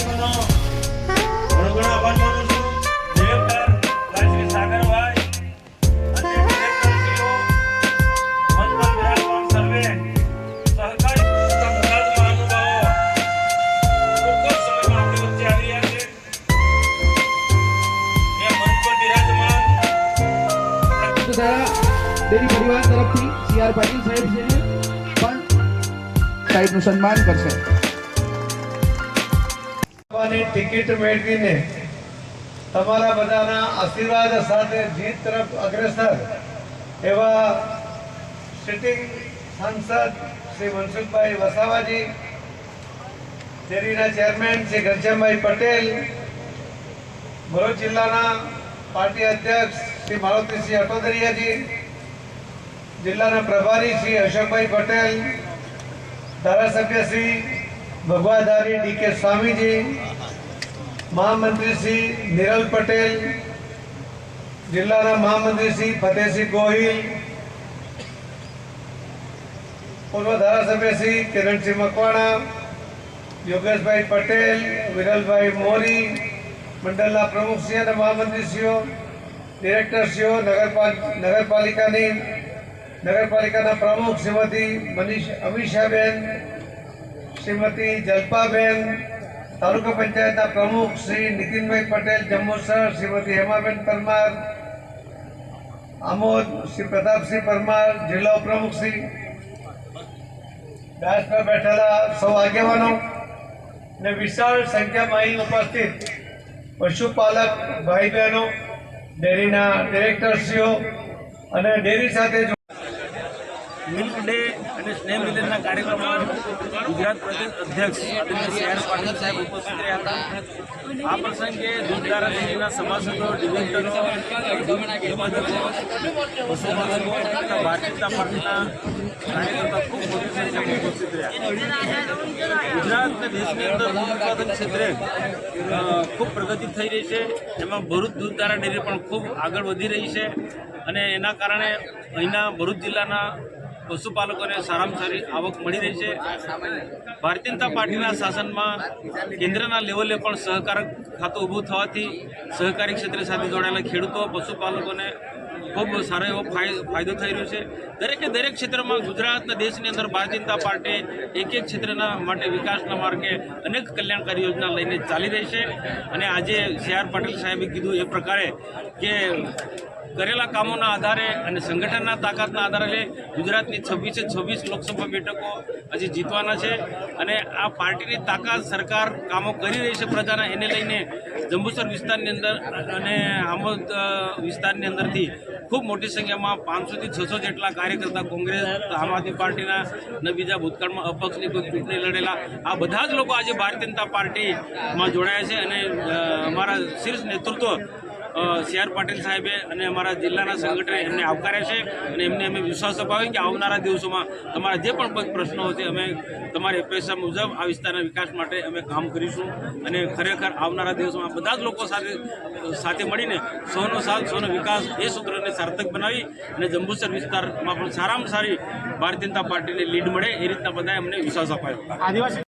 આયોજકોનો ઘણો ઘણો આભાર માનું સાહેબ પણ સાહેબનું સન્માન કરશે. ની ટિકિટ મેળવીને તમારા બધાના આશીર્વાદ સાથે જીત તરફ અગ્રેસર એવા સિટિંગ સાંસદ શ્રી મનસુખભાઈ વસાવાજી ડેરીના ચેરમેન શ્રી ઘનશ્યામભાઈ પટેલ, ભરૂચ જિલ્લાના પાર્ટી અધ્યક્ષ શ્રી મારુતિસિંહ અટોદરિયાજી જિલ્લાના પ્રભારી શ્રી અશોકભાઈ પટેલ, ધારાસભ્ય શ્રી ભગવાધારી ડી કે સ્વામીજી મહામંત્રી શ્રી નિરલ પટેલ, જિલ્લાના મહામંત્રી શ્રી ફતેહસિંહ ગોહિલ, પૂર્વ ધારાસભ્ય શ્રી કિરણસિંહ મકવાણા, યોગેશભાઈ પટેલ, વિરલભાઈ મોરી, મંડળના પ્રમુખશ્રી અને મહામંત્રીશ્રીઓ, ડિરેક્ટરશ્રીઓ, નગરપાલ, નગરપાલિકાની, નગરપાલિકાના પ્રમુખ શ્રીમતી મનીષ અમીષાબેન, શ્રીમતી જલ્પાબેન તાલુકા પંચાયતના પ્રમુખ શ્રી નીતિનભાઈ પટેલ જંબુસર શ્રીમતી હેમાબેન પરમાર, આમોદ શ્રી પ્રતાપસિંહ પરમાર, જિલ્લા પ્રમુખ શ્રી ડાયસ બેઠેલા સૌ આગેવાનો ને વિશાળ સંખ્યામાં અહીં ઉપસ્થિત પશુપાલક ભાઈ બહેનો, ડેરીના ડિરેક્ટરશ્રીઓ અને ડેરી સાથે મિલ્ક ડે અને સ્નેહ મિલનના કાર્યક્રમમાં ગુજરાત પ્રદેશ અધ્યક્ષ આદરણીય સી સાહેબ ઉપસ્થિત રહ્યા હતા. આ પ્રસંગે દૂધધારા ડેરીના સભાસદો ડિરેક્ટરો તથા ભારતીય કાર્યકર્તા ખૂબ મોટી સંખ્યામાં ઉપસ્થિત રહ્યા. ગુજરાત અને દેશની અંદર દૂધ ઉત્પાદન ક્ષેત્રે ખૂબ પ્રગતિ થઈ રહી છે. એમાં ભરૂચ દૂધધારા ડેરી પણ ખૂબ આગળ વધી રહી છે. અને એના કારણે અહીંના ભરૂચ જિલ્લાના પશુપાલકોને સારામાં સારી આવક મળી રહી છે. ભારતીય જનતા પાર્ટીના શાસનમાં કેન્દ્રના લેવલે પણ સહકારક ખાતું ઊભું થવાથી સહકારી ક્ષેત્ર સાથે જોડાયેલા ખેડૂતો, પશુપાલકોને ખૂબ સારો એવો ફાય- ફાયદો થઈ રહ્યો છે. દરેકે દરેક ક્ષેત્રમાં ગુજરાતના દેશની અંદર ભારતીય જનતા પાર્ટી એક એક ક્ષેત્રના માટે વિકાસના માર્ગે અનેક કલ્યાણકારી યોજના લઈને ચાલી રહી છે. અને આજે સી પાટીલ સાહેબે કીધું એ પ્રકારે કે કરેલા કામોના આધારે અને સંગઠનના તાકાતના આધારે ગુજરાતની છવ્વીસે છવ્વીસ લોકસભા બેઠકો હજી જીતવાના છે અને આ પાર્ટીની તાકાત સરકાર કામો કરી રહી છે પ્રજાના, એને લઈને જંબુસર વિસ્તારની અંદર અને આમોદ વિસ્તારની અંદરથી ખૂબ મોટી સંખ્યામાં પાંચસોથી છસો જેટલા કાર્યકર્તા કોંગ્રેસ, આમ આદમી પાર્ટીના અને બીજા ભૂતકાળમાં અપક્ષની કોઈ ચૂંટણી લડેલા, આ બધા જ લોકો આજે ભારતીય જનતા પાર્ટીમાં જોડાયા છે અને અમારા શીર્ષ નેતૃત્વ સી આર પાટીલ સાહેબે અને અમારા જિલ્લાના સંગઠને એમને આવકાર્યા છે અને એમને અમે વિશ્વાસ અપાવ્યો કે આવનારા દિવસોમાં તમારા જે પણ પ્રશ્નો હશે અમે તમારી અપેક્ષા મુજબ આ વિસ્તારના વિકાસ માટે અમે કામ કરીશું અને ખરેખર આવનારા દિવસોમાં બધા જ લોકો સાથે સાથે મળીને સૌનો સાથ, સૌનો વિકાસ એ સૂત્રને સાર્થક બનાવી અને જંબુસર વિસ્તારમાં પણ સારામાં સારી ભારતીય જનતા પાર્ટીને લીડ મળે એ રીતના બધાએ અમને વિશ્વાસ અપાયો.